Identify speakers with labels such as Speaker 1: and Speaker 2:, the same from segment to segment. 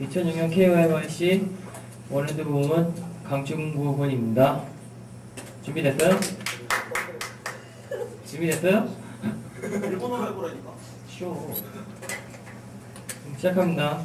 Speaker 1: 2006년 KOMRC 원래드 부문 강충구 군입니다. 준비됐어요? 준비됐어요?
Speaker 2: 일본어로 해보라니까.
Speaker 1: 쉬워. 시작합니다.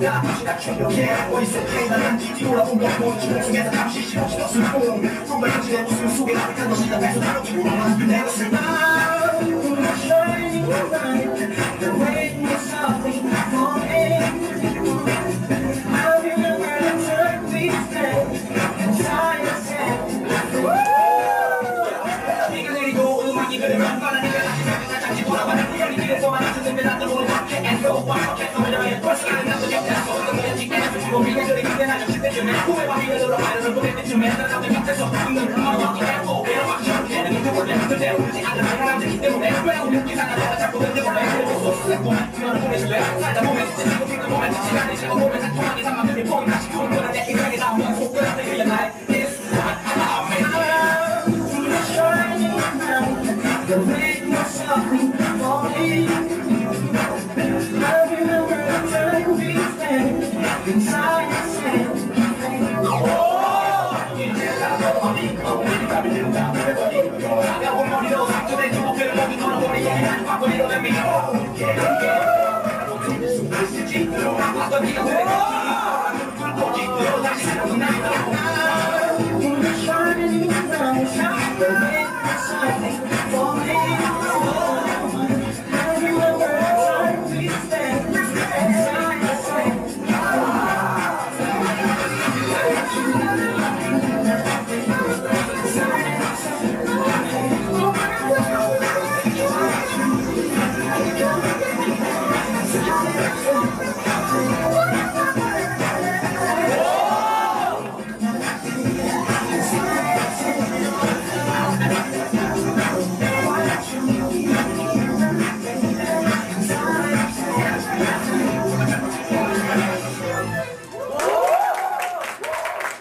Speaker 3: Parental tracks.
Speaker 4: 비가 내리고 음악이 흐르면 바람이 가라지면 잠시 돌아가는 쯤에 밤이 흘러 하늘을 보낼 때쯤에 나 나도 밑에서 웃는 음악이 했고 막 저렇게 눈을 볼래 그대로 울지 않는 사람들이기 때문에 왜 우리 이상한 자꾸 흔들볼래 그래도 소스했구만 그녀를 보내줄래? 살다 보면 지치고 지금 보면 지치가 지고 보면 자꾸만 이상한 그리 보이 다시 좋은 거는 내 인생에 나오면 속그라들 그려 나의 This is what 다시 집으로 가봤던 네가 되고 집으로 다시 가고 나가 행복한 사랑을 찾아